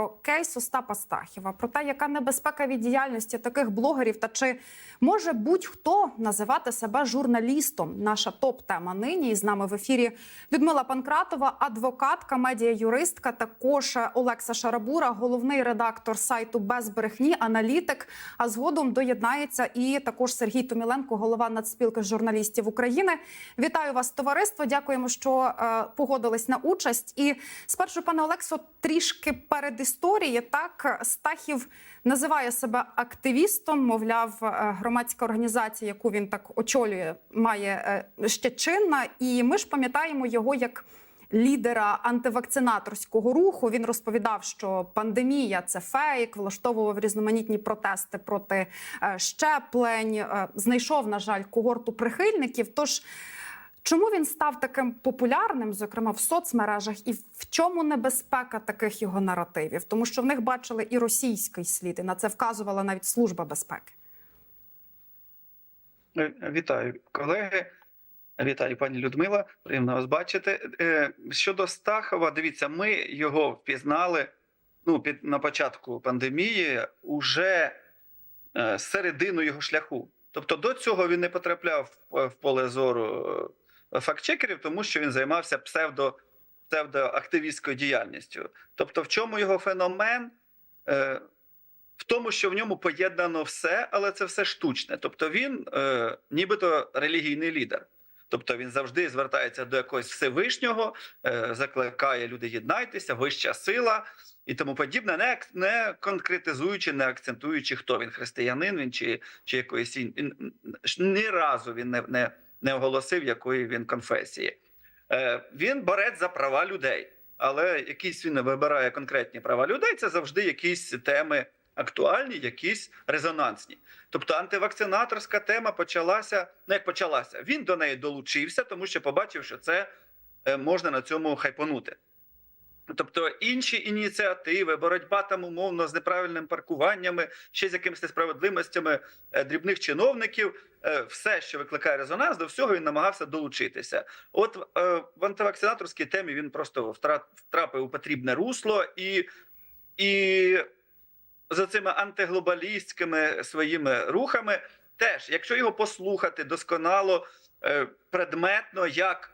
про кейс Остапа Стахіва, про те, яка небезпека від діяльності таких блогерів, та чи може будь-хто називати себе журналістом. Наша топ-тема нині. І з нами в ефірі Людмила Панкратова, адвокатка, медіа-юристка, також Олекса Шарабура, головний редактор сайту Без брехні, аналітик. А згодом доєднається і також Сергій Томіленко, голова нацспілки журналістів України. Вітаю вас, товариство. Дякуємо, що е, погодились на участь. І спершу, пане Олексо, трішки перед історії. Так Стахів називає себе активістом. Мовляв, е, громадська організація, яку він так очолює, має е, ще чинна. І ми ж пам'ятаємо його як. Лідера антивакцинаторського руху він розповідав, що пандемія це фейк, влаштовував різноманітні протести проти е, щеплень. Знайшов, на жаль, когорту прихильників. Тож чому він став таким популярним, зокрема в соцмережах, і в чому небезпека таких його наративів? Тому що в них бачили і російський слід, і на це вказувала навіть служба безпеки. Е, Вітаю, колеги. Вітаю, пані Людмила. Приємно вас бачити. Е, Щодо Стахова, дивіться, ми його впізнали ну, під, на початку пандемії уже е, середину його шляху. Тобто до цього він не потрапляв в, поле зору фактчекерів, тому що він займався псевдо, псевдоактивістською діяльністю. Тобто, в чому його феномен? Е, в тому, що в ньому поєднано все, але це все штучне. Тобто він е, нібито релігійний лідер. Тобто він завжди звертається до якогось Всевишнього, е, закликає люди єднайтеся, вища сила і тому подібне, не, не конкретизуючи, не акцентуючи, хто він християнин він чи, чи якоїсь ін- ні разу він не, не, не оголосив, якої він конфесії. Е, він борець за права людей, але якісь він вибирає конкретні права людей. Це завжди якісь теми актуальні, якісь резонансні. Тобто антивакцинаторська тема почалася. Ну як почалася, він до неї долучився, тому що побачив, що це е, можна на цьому хайпонути. Тобто інші ініціативи, боротьба там умовно з неправильним паркуваннями, ще з якимись несправедливостями е, дрібних чиновників, е, все, що викликає резонанс, до всього він намагався долучитися. От е, в антивакцинаторській темі він просто втра- втрапив у потрібне русло і. і за цими антиглобалістськими своїми рухами, теж, якщо його послухати досконало, предметно, як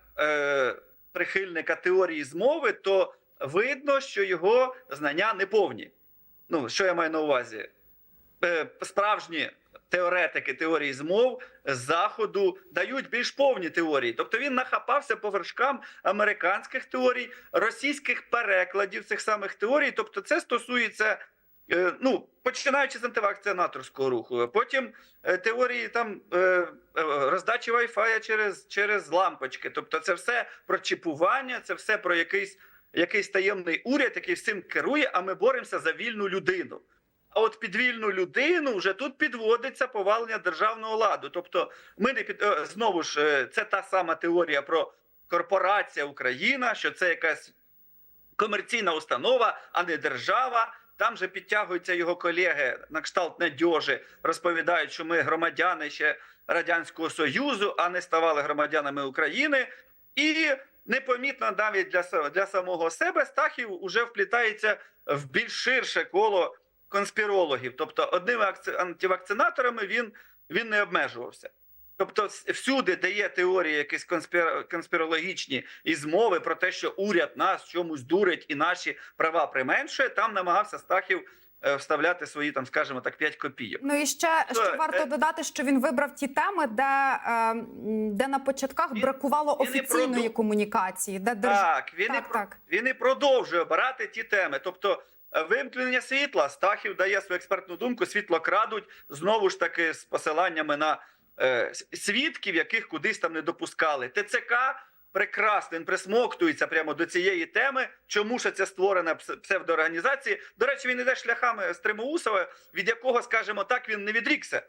прихильника теорії змови, то видно, що його знання неповні. Ну, що я маю на увазі? Е, справжні теоретики теорії змов з заходу дають більш повні теорії. Тобто він нахапався по вершкам американських теорій, російських перекладів цих самих теорій. Тобто, це стосується. Е, Ну, починаючи з антивакцинаторського руху, потім е, теорії там роздачі Wi-Fi через, через лампочки. Тобто, це все про чіпування, це все про якийсь, якийсь таємний уряд, який всім керує. А ми боремося за вільну людину. А от під вільну людину вже тут підводиться повалення державного ладу. Тобто, ми не під е, знову ж е, це та сама теорія про корпорація Україна, що це якась комерційна установа, а не держава. Там же підтягуються його колеги на кшталт недьожі, розповідають, що ми громадяни ще радянського союзу, а не ставали громадянами України. І непомітно навіть для для самого себе Стахів уже вплітається в більш ширше коло конспірологів. Тобто, одними антивакцинаторами він, він не обмежувався. Тобто, всюди, де є теорії якісь конспір... конспірологічні і змови про те, що уряд нас чомусь дурить і наші права применшує, там намагався Стахів вставляти свої, там, скажімо так, 5 копійок. Ну і ще, ще Е, варто е. додати, що він вибрав ті теми, де, е, де на початках Він- бракувало він офіційної проду- комунікації, де держ... Так, він, Так, і, так. він і продовжує обирати ті теми. Тобто, е, вимкнення світла, Стахів дає свою експертну думку, світло крадуть знову ж таки з посиланнями на е, свідків, яких кудись там не допускали. ТЦК прекрасно він присмоктується прямо до цієї теми. Чому ж це створена псевдоорганізації? До речі, він іде шляхами Стримоусова, від якого, скажімо так, він не відрікся.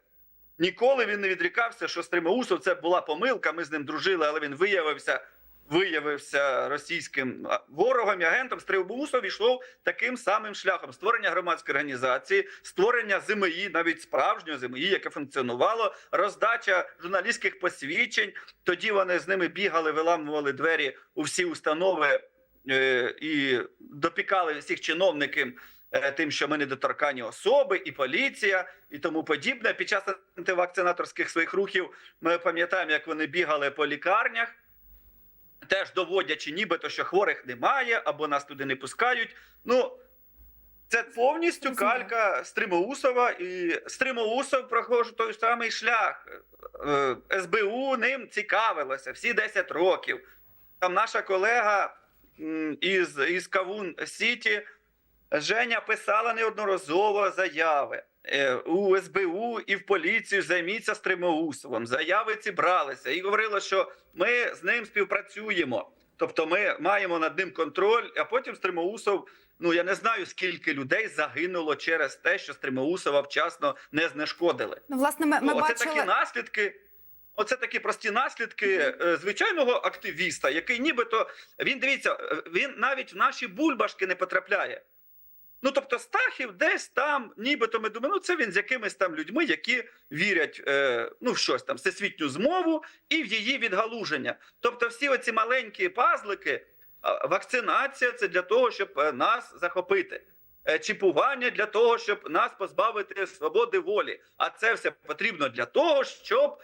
Ніколи він не відрікався, що Стримоусов це була помилка. Ми з ним дружили, але він виявився виявився російським ворогом і агентом, Стрибусов йшов таким самим шляхом створення громадської організації, створення ЗМІ, навіть справжнього ЗМІ, яке функціонувало, роздача журналістських посвідчень. Тоді вони з ними бігали, виламували двері у всі установи е, і допікали всіх чиновників е, тим, що ми недоторкані особи, і поліція, і тому подібне. Під час антивакцинаторських своїх рухів ми пам'ятаємо, як вони бігали по лікарнях, теж доводячи, нібито що хворих немає, або нас туди не пускають. Ну це повністю калька Стримоусова, і Стримоусов проходить той самий шлях. Е, СБУ ним цікавилося всі 10 років. Там наша колега із, із Кавун Сіті Женя писала неодноразово заяви у СБУ і в поліцію займіться Стримоусовим. Заяви ці бралися і говорила, що ми з ним співпрацюємо. Тобто ми маємо над ним контроль, а потім Стримоусов. Ну я не знаю, скільки людей загинуло через те, що Стримоусова вчасно не знешкодили. Ну, власне, ми, ми Ну, оце бачили. такі наслідки. Оце такі прості наслідки е, звичайного активіста, який нібито він дивіться, е, він навіть в наші бульбашки не потрапляє. Ну тобто, Стахів десь там, нібито ми думаємо, ну це він з якимись там людьми, які вірять е, ну, в щось там, всесвітню змову і в її відгалуження. Тобто, всі оці маленькі пазлики, вакцинація це для того, щоб е, нас захопити. Е, Чіпування для того, щоб нас позбавити свободи волі. А це все потрібно для того, щоб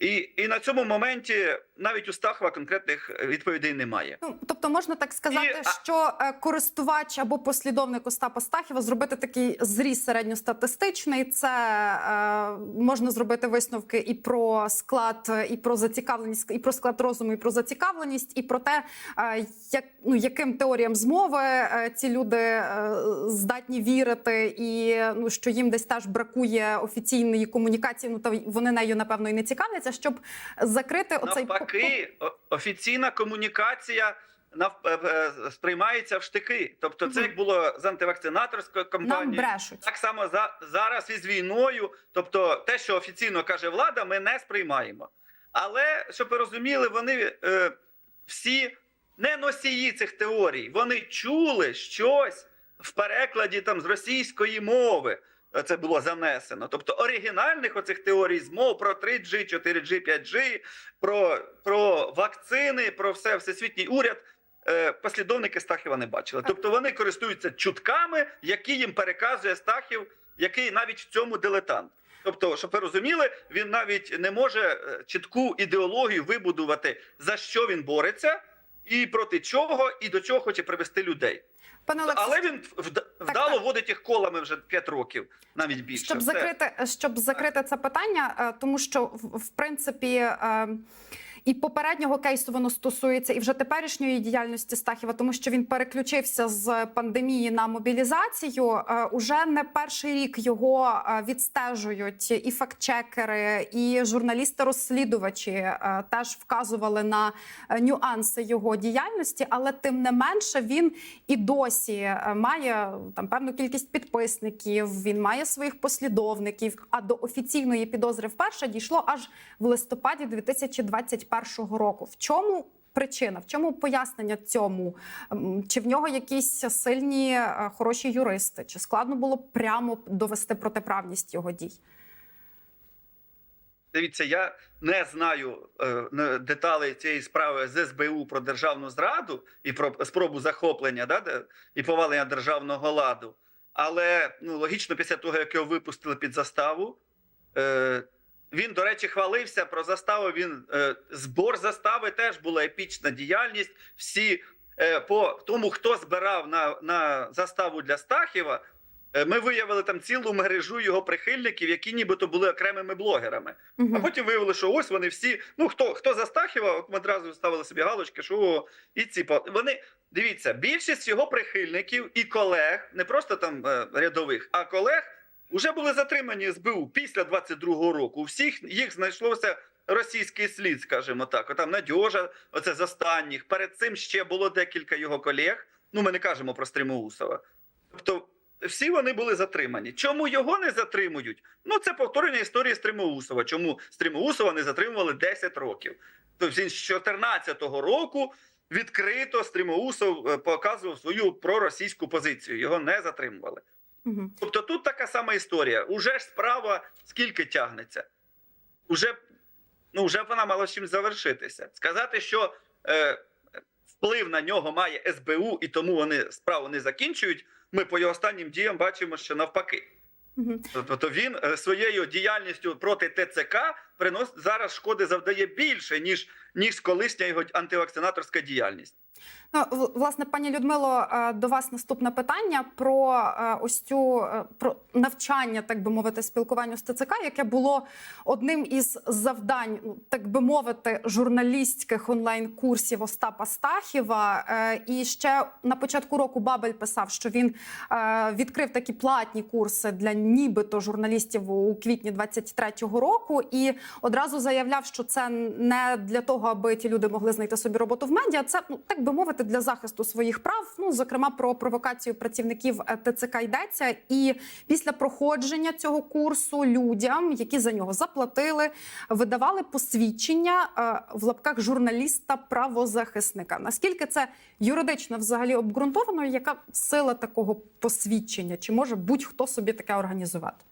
і, і на цьому моменті навіть у Стахова конкретних е, відповідей немає. Ну, тобто можна так сказати, І, що е, користувач або послідовник Остапа Стахіва зробити такий зріз середньостатистичний. Це е, можна зробити висновки і про склад, і про зацікавленість, і про склад розуму, і про зацікавленість, і про те, е, як ну яким теоріям змови е, ці люди е, здатні вірити, і ну що їм десь теж бракує офіційної комунікації. Ну то вони нею напевно і не цікавляться, щоб закрити оцей Навпаки, офіційна комунікація нав... е, е, сприймається в штики. Тобто, це як було з антивакцинаторською нам брешуть. Так само за зараз із війною. Тобто, те, що офіційно каже влада, ми не сприймаємо. Але щоб ви розуміли, вони е, всі не носії цих теорій. Вони чули щось в перекладі там з російської мови. Це було занесено. Тобто оригінальних оцих теорій змов про 3G, 4G, 5G, про, про вакцини, про все всесвітній уряд. е, Послідовники Стахіва не бачили. Тобто вони користуються чутками, які їм переказує Стахів, який навіть в цьому дилетант. Тобто, щоб ви розуміли, він навіть не може е, чітку ідеологію вибудувати, за що він бореться, і проти чого, і до чого хоче привести людей. Пане Олексій, Але він вда- вдало так. водить їх колами вже 5 років, навіть більше. щоб закрити, щоб закрити це питання, е, тому що в, в принципі. І попереднього кейсу воно стосується і вже теперішньої діяльності Стахіва, тому що він переключився з пандемії на мобілізацію. Е, Уже не перший рік його е, відстежують і фактчекери, і журналісти-розслідувачі е, теж вказували на нюанси його діяльності, але тим не менше він і досі має там певну кількість підписників. Він має своїх послідовників. А до офіційної підозри вперше дійшло аж в листопаді 2021 року. В чому причина? В чому пояснення цьому? Чи в нього якісь сильні е, хороші юристи? Чи складно було прямо довести протиправність його дій? Дивіться, я не знаю е, деталей цієї справи з СБУ про державну зраду і про спробу захоплення да, і повалення державного ладу. Але ну, логічно, після того, як його випустили під заставу, е, він, до речі, хвалився про заставу. Він е, збор застави теж була епічна діяльність. Всі е, по тому, хто збирав на, на заставу для Стахіва, е, ми виявили там цілу мережу його прихильників, які нібито були окремими блогерами. А потім виявили, що ось вони всі. Ну хто хто за Стахіва, от ми одразу ставили собі галочки, що о, і ці вони дивіться, більшість його прихильників і колег, не просто там е, рядових, а колег вже були затримані СБУ після 22-го року. У всіх їх знайшлося російський слід, скажімо так. Отам Надьожа, оце з останніх. Перед цим ще було декілька його колег. Ну, ми не кажемо про Стримоусова. Тобто. Всі вони були затримані. Чому його не затримують? Ну це повторення історії Стримоусова. Чому Стримоусова не затримували 10 років? Тобто він з 14-го року відкрито Стримоусов е, показував свою проросійську позицію. Його не затримували. Мгм. Тобто тут така сама історія. Уже ж справа скільки тягнеться? Уже, ну, вже вона мала чим завершитися. Сказати, що е, вплив на нього має СБУ, і тому вони справу не закінчують. ми по його останнім діям бачимо, що навпаки. Мгм. Тобто він е, своєю діяльністю проти ТЦК принос зараз шкоди завдає більше ніж ніж колишня його антивакцинаторська діяльність. Ну, власне, пані Людмило, е, до вас наступне питання про е, ось цю е, про навчання, так би мовити, спілкуванню з ТЦК, яке було одним із завдань, так би мовити, журналістських онлайн-курсів Остапа Стахіва. І ще на початку року Бабель писав, що він відкрив такі платні курси для нібито журналістів у квітні 23-го року, і одразу заявляв, що це не для того, аби ті люди могли знайти собі роботу в медіа. Це ну так би мовити, для захисту своїх прав. Ну зокрема про провокацію працівників е, ТЦК йдеться. І після проходження цього курсу людям, які за нього заплатили, видавали посвідчення е, в лапках журналіста-правозахисника. Наскільки це юридично взагалі обґрунтовано? Яка сила такого посвідчення? Чи може будь-хто собі таке організувати?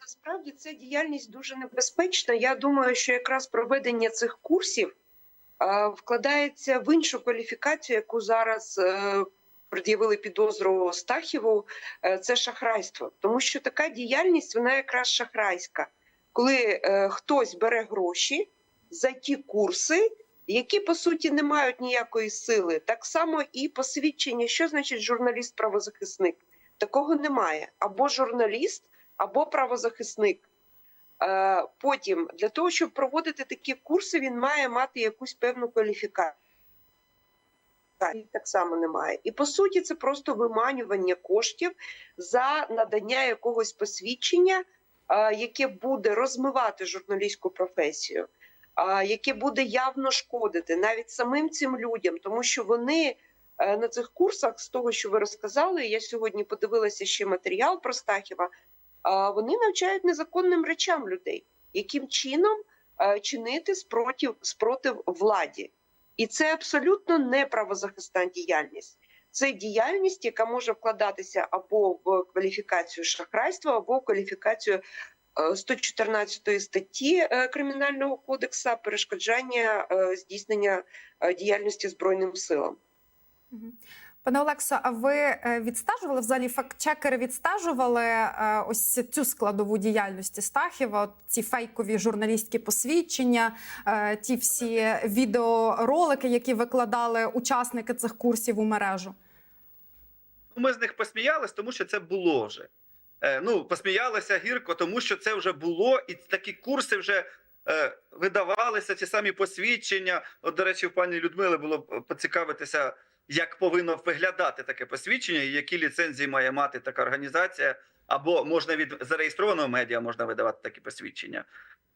Насправді ця діяльність дуже небезпечна. Я думаю, що якраз проведення цих курсів вкладається в іншу кваліфікацію, яку зараз е, пред'явили підозру Стахіву. Е, це шахрайство, тому що така діяльність вона якраз шахрайська, коли е, хтось бере гроші за ті курси. Які по суті не мають ніякої сили, так само і посвідчення, що значить журналіст-правозахисник. Такого немає. Або журналіст, або правозахисник. Е, Потім для того, щоб проводити такі курси, він має мати якусь певну кваліфікацію. Так само немає. І по суті, це просто виманювання коштів за надання якогось посвідчення, е, яке буде розмивати журналістську професію, е, яке буде явно шкодити навіть самим цим людям, тому що вони на цих курсах, з того, що ви розказали, я сьогодні подивилася ще матеріал про Стахіва. Вони навчають незаконним речам людей, яким чином е, чинити спротив, спротив владі. І це абсолютно не правозахисна діяльність. Це діяльність, яка може вкладатися або в кваліфікацію шахрайства, або в кваліфікацію е, 114 статті е, Кримінального кодексу перешкоджання е, здійснення е, діяльності Збройним силам. Пане Олексо, а ви е, відстежували взагалі фактчекери відстежували е, ось цю складову діяльності Стахіва, от ці фейкові журналістські посвідчення, е, ті всі відеоролики, які викладали учасники цих курсів у мережу? Ну, Ми з них посміялись, тому що це було вже. Ну, посміялися гірко, тому що це вже було, і такі курси вже видавалися, ці самі посвідчення. От, до речі, в пані Людмили було поцікавитися, як повинно виглядати таке посвідчення, і які ліцензії має мати така організація, або можна від зареєстрованого медіа можна видавати такі посвідчення.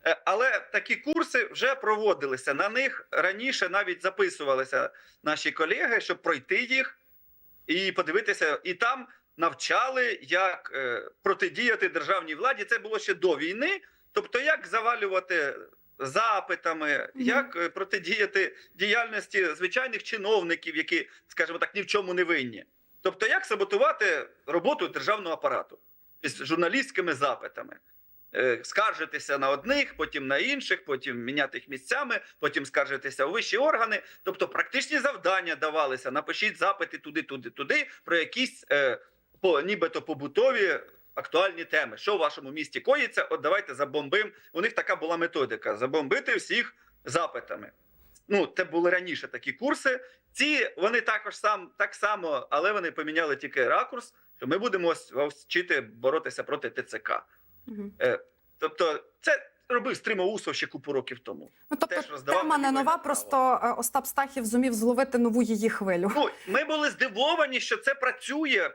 Е, Але такі курси вже проводилися. На них раніше навіть записувалися наші колеги, щоб пройти їх і подивитися, і там навчали, як е, протидіяти державній владі. Це було ще до війни. Тобто, як завалювати запитами, Мгм. як е, протидіяти діяльності звичайних чиновників, які, скажімо так, ні в чому не винні. Тобто, як саботувати роботу державного апарату з журналістськими запитами. Е, Скаржитися на одних, потім на інших, потім міняти їх місцями, потім скаржитися у вищі органи. Тобто, практичні завдання давалися. Напишіть запити туди, туди, туди про якісь е, по нібито побутові актуальні теми. Що в вашому місті коїться? От давайте забомбим. У них така була методика: забомбити всіх запитами. Ну, це були раніше такі курси. Ці вони також сам так само, але вони поміняли тільки ракурс. Що ми будемо вчити боротися проти ТЦК. Мгм. Тобто, це робив Стримоусов ще купу років тому. Ну тобто Теж роздавав тема не нова, просто е, Остап Стахів зумів зловити нову її хвилю. Ну, ми були здивовані, що це працює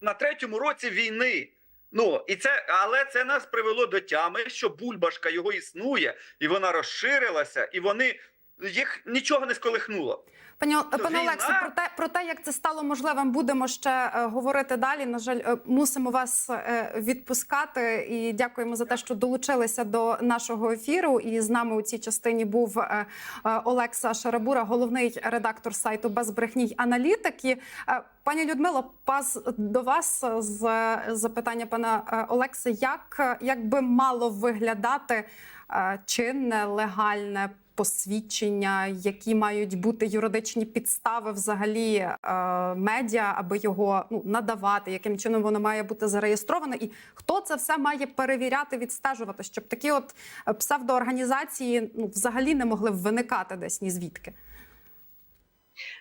на третьому році війни. Ну і це, але це нас привело до тями, що бульбашка його існує, і вона розширилася, і вони їх нічого не сколихнуло. Пані пане війна- про те, про те, як це стало можливим, будемо ще е, говорити далі. На жаль, е, мусимо вас е, відпускати. І дякуємо за те, що долучилися до нашого ефіру. І з нами у цій частині був е, е, Олекса Шарабура, головний редактор сайту без брехні й аналітики. Е, Пані Людмило, пас до вас з запитання пана е, Олекси. Як, як би мало виглядати чинне легальне посвідчення, які мають бути юридичні підстави взагалі е, медіа, аби його ну, надавати, яким чином воно має бути зареєстровано, і хто це все має перевіряти, відстежувати, щоб такі от е, псевдоорганізації ну, взагалі не могли виникати десь ні звідки.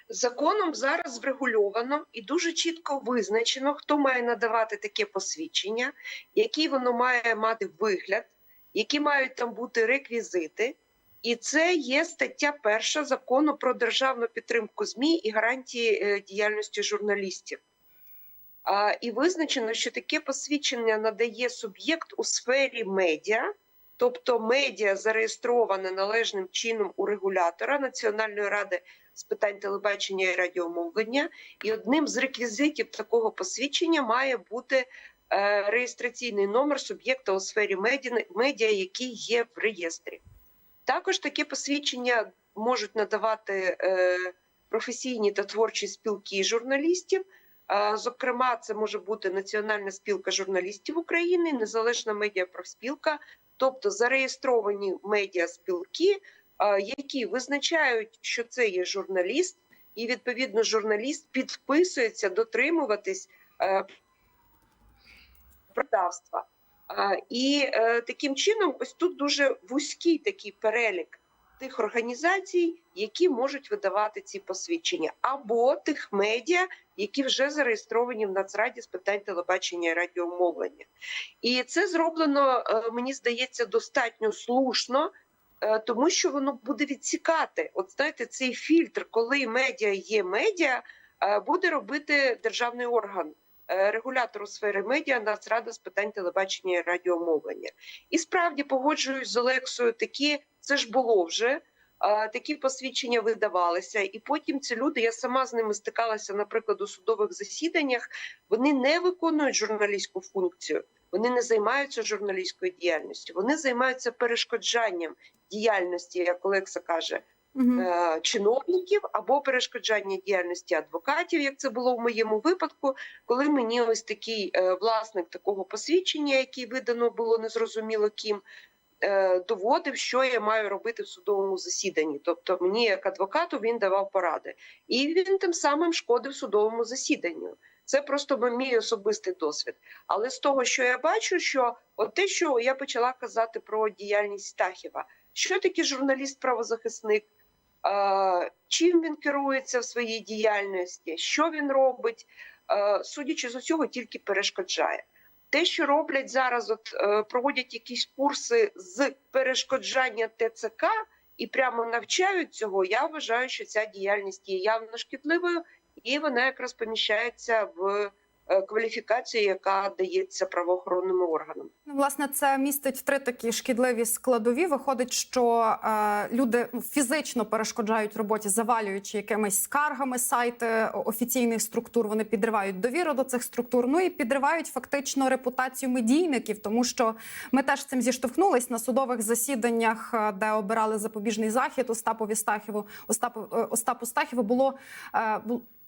Законом зараз врегульовано і дуже чітко визначено, хто має надавати таке посвідчення, який воно має мати вигляд, які мають там бути реквізити. І це є стаття перша закону про державну підтримку ЗМІ і гарантії е, діяльності журналістів. І визначено, що таке посвідчення надає суб'єкт у сфері медіа, тобто медіа зареєстроване належним чином у регулятора Національної ради з питань телебачення і радіомовлення, і одним з реквізитів такого посвідчення має бути е, реєстраційний номер суб'єкта у сфері медіа, медіа, який є в реєстрі. Також таке посвідчення можуть надавати е, професійні та творчі спілки журналістів. Зокрема, це може бути Національна спілка журналістів України, Незалежна медіапрофспілка, тобто зареєстровані медіаспілки, які визначають, що це є журналіст, і відповідно журналіст підписується дотримуватись е, продавства. І е, таким чином, ось тут дуже вузький такий перелік тих організацій, які можуть видавати ці посвідчення, або тих медіа, які вже зареєстровані в Нацраді з питань телебачення і радіомовлення. І це зроблено, е, мені здається, достатньо слушно. е, Тому що воно буде відсікати, от знаєте, цей фільтр, коли медіа є медіа, буде робити державний орган е, регулятор у сфері медіа Нацрада з питань телебачення і радіомовлення. І справді погоджуюсь з Олексою, такі це ж було вже. Такі посвідчення видавалися, і потім ці люди, я сама з ними стикалася, наприклад, у судових засіданнях. Вони не виконують журналістську функцію, вони не займаються журналістською діяльністю, вони займаються перешкоджанням діяльності, як Олекса каже. Е, чиновників або перешкоджання діяльності адвокатів, як це було в моєму випадку, коли мені ось такий е, власник такого посвідчення, який видано було незрозуміло ким. е, Доводив, що я маю робити в судовому засіданні. Тобто, мені як адвокату він давав поради, і він тим самим шкодив судовому засіданню. Це просто мій особистий досвід. Але з того, що я бачу, що от те, що я почала казати про діяльність Стахіва, що таке журналіст-правозахисник, чим він керується в своїй діяльності, що він робить, е, судячи з усього, тільки перешкоджає. Те, що роблять зараз, от е, проводять якісь курси з перешкоджання ТЦК і прямо навчають цього. Я вважаю, що ця діяльність є явно шкідливою, і вона якраз поміщається в е, кваліфікацію, яка дається правоохоронним органам. Ну, Власне, це містить три такі шкідливі складові. Виходить, що е, люди фізично перешкоджають роботі, завалюючи якимись скаргами сайти офіційних структур. Вони підривають довіру до цих структур. Ну і підривають фактично репутацію медійників, тому що ми теж цим зіштовхнулись на судових засіданнях, е, де обирали запобіжний захід Остапові Стахіву. Остапу е, Остапу Стахіву було. е,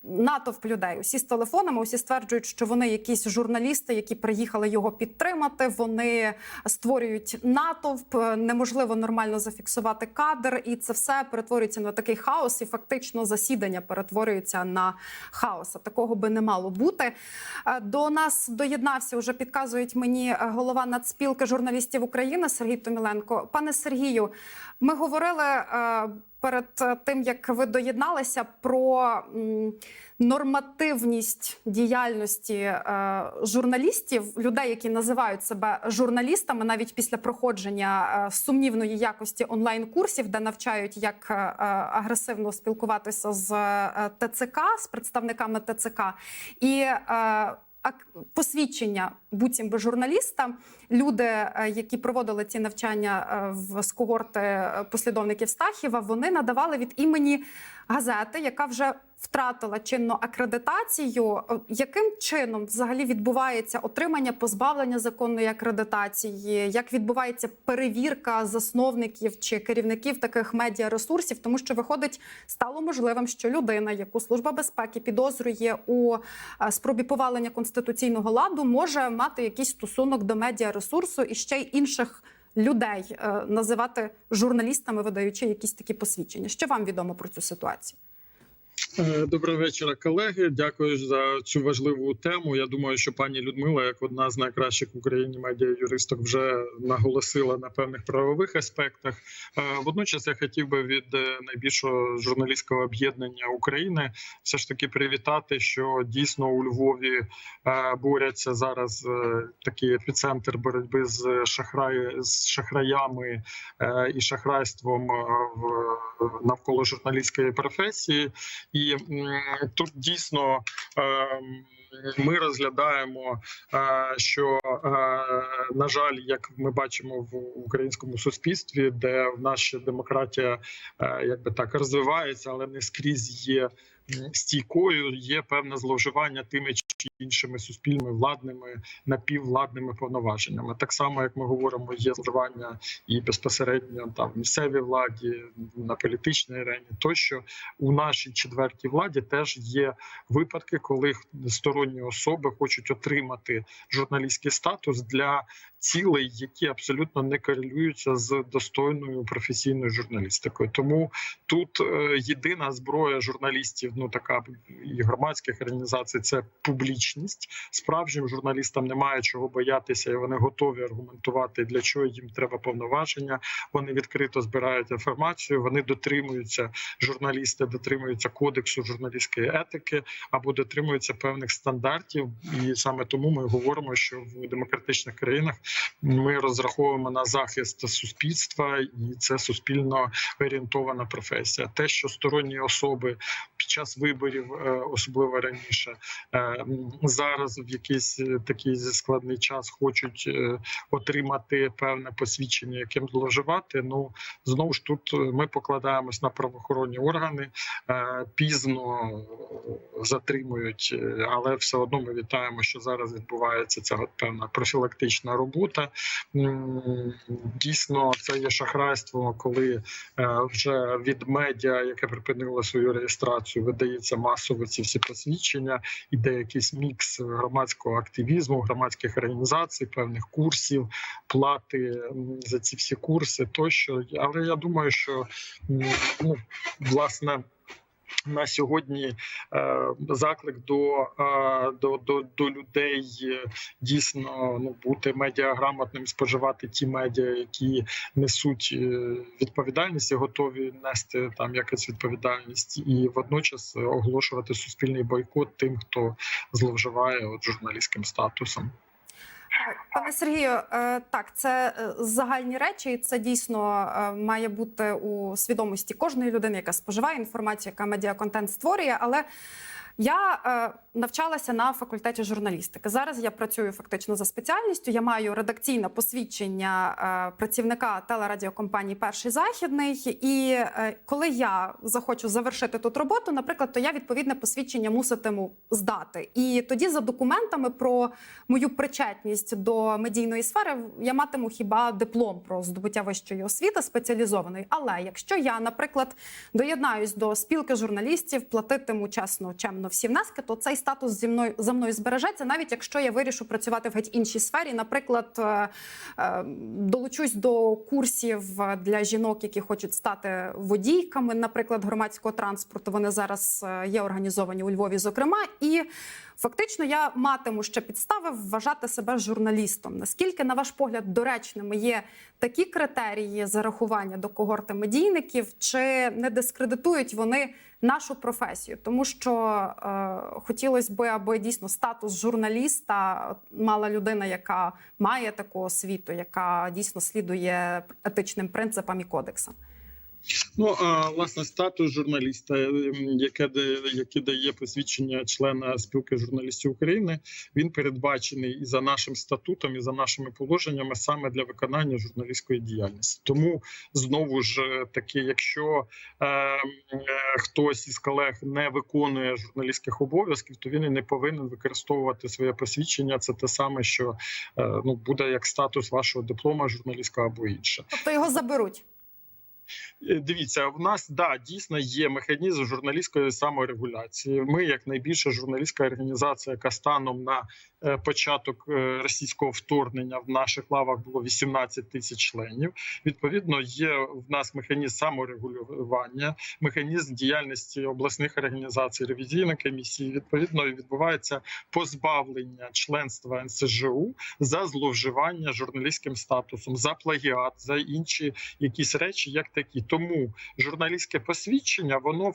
натовп людей. Усі з телефонами, усі стверджують, що вони якісь журналісти, які приїхали його підтримати. Вони створюють натовп, е, неможливо нормально зафіксувати кадр, і це все перетворюється на такий хаос. І фактично засідання перетворюється на хаос. А Такого би не мало бути. Е, До нас доєднався вже підказують мені е, голова нацспілки журналістів України Сергій Томіленко. Пане Сергію, ми говорили. Перед е, тим як ви доєдналися про нормативність діяльності е, журналістів, людей, які називають себе журналістами, навіть після проходження е, сумнівної якості онлайн-курсів, де навчають, як агресивно спілкуватися з ТЦК, з представниками ТЦК, і посвідчення буцім би журналіста. Люди, е, які проводили ці навчання е, в з когорти е, послідовників Стахіва, вони надавали від імені газети, яка вже втратила чинну акредитацію. Е, Яким чином взагалі відбувається отримання позбавлення законної акредитації? Як відбувається перевірка засновників чи керівників таких медіаресурсів? Тому що виходить, стало можливим, що людина, яку служба безпеки підозрює у е, спробі повалення конституційного ладу, може мати якийсь стосунок до медіаресурсу і ще й інших людей е, називати журналістами, видаючи якісь такі посвідчення? Що вам відомо про цю ситуацію? Е, Доброго вечора, колеги. Дякую за цю важливу тему. Я думаю, що пані Людмила, як одна з найкращих в Україні медіа-юристок, вже наголосила на певних правових аспектах. Е, Водночас я хотів би від е, найбільшого журналістського об'єднання України все ж таки привітати, що дійсно у Львові борються зараз такий епіцентр боротьби з шахрай з шахраями і шахрайством навколо журналістської професії. І тут дійсно е, ми розглядаємо, е, що е, на жаль, як ми бачимо в українському суспільстві, де в наша демократія якби так розвивається, але не скрізь є стійкою. Є певне зловживання тими чи іншими суспільними владними напіввладними повноваженнями. Так само, як ми говоримо, є зловживання і безпосередньо там в місцевій владі на політичній арені, тощо у нашій четвертій владі теж є випадки, коли сторонні особи хочуть отримати журналістський статус для цілей, які абсолютно не корелюються з достойною професійною журналістикою. Тому тут е, єдина зброя журналістів, ну така і громадських організацій, це публічність. Справжнім журналістам немає чого боятися, і вони готові аргументувати, для чого їм треба повноваження. Вони відкрито збирають інформацію. Вони дотримуються журналісти, дотримуються кодексу журналістської етики або дотримуються певних стандартів. І саме тому ми говоримо, що в демократичних країнах ми розраховуємо на захист суспільства, і це суспільно орієнтована професія. Те, що сторонні особи час виборів, е, особливо раніше, е, зараз в якийсь е, такий складний час хочуть отримати певне посвідчення, яким зловживати. Ну знову ж тут ми покладаємось на правоохоронні органи, пізно затримують, але все одно ми вітаємо, що зараз відбувається ця певна профілактична робота. Дійсно, це є шахрайство, коли вже від медіа, яке припинило свою реєстрацію, видається масово ці всі посвідчення. Іде якийсь мікс громадського активізму, громадських організацій, певних курсів, плати за ці всі курси тощо. Але я думаю, що ну, власне. На сьогодні е, заклик до, е, до, до, до людей е, дійсно ну бути медіаграмотним, споживати ті медіа, які несуть відповідальність і готові нести там якась відповідальність, і водночас оголошувати суспільний бойкот тим, хто зловживає от журналістським статусом. Пане Сергію, е, так, це е, загальні речі, і це дійсно е, має бути у свідомості кожної людини, яка споживає інформацію, яка медіаконтент створює. Але я е, навчалася на факультеті журналістики. Зараз я працюю фактично за спеціальністю. Я маю редакційне посвідчення е, працівника телерадіокомпанії Перший західний. І е, коли я захочу завершити тут роботу, наприклад, то я відповідне посвідчення муситиму здати. І тоді за документами про мою причетність до медійної сфери я матиму хіба диплом про здобуття вищої освіти спеціалізованої. Але якщо я, наприклад, доєднаюсь до спілки журналістів, платитиму чесно, чемно всі внески, то цей статус зі мною за мною збережеться, навіть якщо я вирішу працювати в геть іншій сфері. Наприклад, е, е, долучусь до курсів для жінок, які хочуть стати водійками, наприклад, громадського транспорту. Вони зараз е, є організовані у Львові, зокрема, і фактично я матиму ще підстави вважати себе журналістом. Наскільки, на ваш погляд, доречними є такі критерії зарахування до когорти медійників, чи не дискредитують вони нашу професію? Тому що е, хотілося би, аби дійсно статус журналіста мала людина, яка має таку освіту, яка дійсно слідує етичним принципам і кодексам. Ну а власне статус журналіста, ем, яке яке дає посвідчення члена спілки журналістів України, він передбачений і за нашим статутом, і за нашими положеннями саме для виконання журналістської діяльності. Тому знову ж е, таки, якщо е, е, хтось із колег не виконує журналістських обов'язків, то він і не повинен використовувати своє посвідчення. Це те саме, що е, ну буде як статус вашого диплома журналістського або інше. Тобто його заберуть. Е, Дивіться, в нас да дійсно є механізм журналістської саморегуляції. Ми, як найбільша журналістська організація, яка станом на е, початок е, російського вторгнення в наших лавах було 18 тисяч членів. Відповідно, є в нас механізм саморегулювання, механізм діяльності обласних організацій, ревізійної комісії. Відповідно, відбувається позбавлення членства НСЖУ за зловживання журналістським статусом, за плагіат, за інші якісь речі, як такі. Тому журналістське посвідчення воно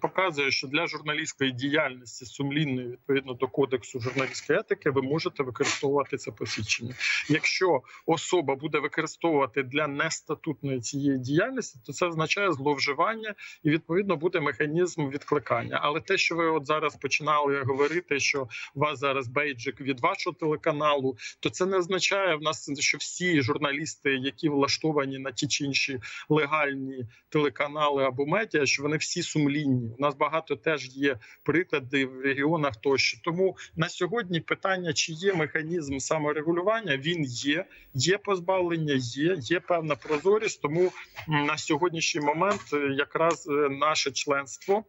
показує, що для журналістської діяльності сумлінної відповідно до кодексу журналістської етики, ви можете використовувати це посвідчення. Якщо особа буде використовувати для нестатутної цієї діяльності, то це означає зловживання і відповідно буде механізм відкликання. Але те, що ви от зараз починали говорити, що у вас зараз бейджик від вашого телеканалу, то це не означає в нас, що всі журналісти, які влаштовані на ті чи інші легальні телеканали або медіа, що вони всі сумлінні. У нас багато теж є приклади в регіонах тощо. Тому на сьогодні питання, чи є механізм саморегулювання, він є, є позбавлення, є, є певна прозорість. Тому на сьогоднішній момент е, якраз е, наше членство.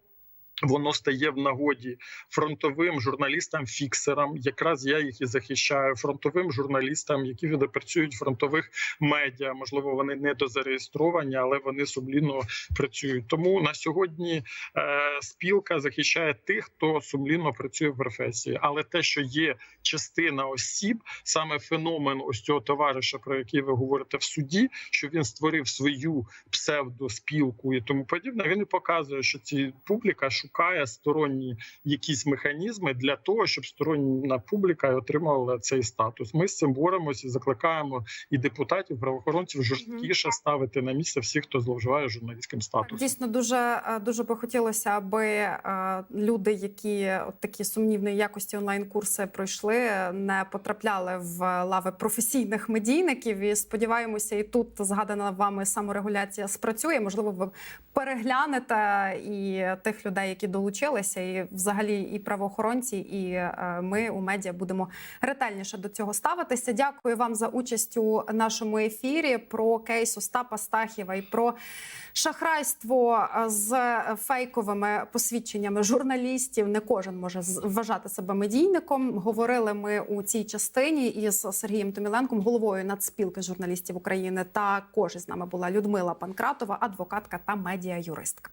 Воно стає в нагоді фронтовим журналістам-фіксерам. Якраз я їх і захищаю. Фронтовим журналістам, які працюють в фронтових медіа. Можливо, вони не дозареєстровані, але вони сумлінно працюють. Тому на сьогодні е, спілка захищає тих, хто сумлінно працює в професії. Але те, що є частина осіб, саме феномен ось цього товариша, про який ви говорите в суді, що він створив свою псевдоспілку і тому подібне. Він і показує, що ці публіка шукає сторонні якісь механізми для того, щоб стороння публіка отримала цей статус. Ми з цим боремося і закликаємо і депутатів, правоохоронців жорсткіше ставити на місце всіх, хто зловживає журналістським статусом. Дійсно, дуже е, дуже би хотілося, аби е, люди, які от такі сумнівної якості онлайн-курси пройшли, не потрапляли в лави професійних медійників. І сподіваємося, і тут згадана вами саморегуляція спрацює. Можливо, ви переглянете і тих людей, які долучилися, і взагалі і правоохоронці, і е, ми у медіа будемо ретельніше до цього ставитися. Дякую вам за участь у нашому ефірі про кейс Остапа Стахіва і про шахрайство е, з фейковими посвідченнями журналістів. Не кожен може вважати себе медійником. Говорили ми у цій частині із Сергієм Томіленком, головою Нацспілки журналістів України. Також із нами була Людмила Панкратова, адвокатка та медіа-юристка.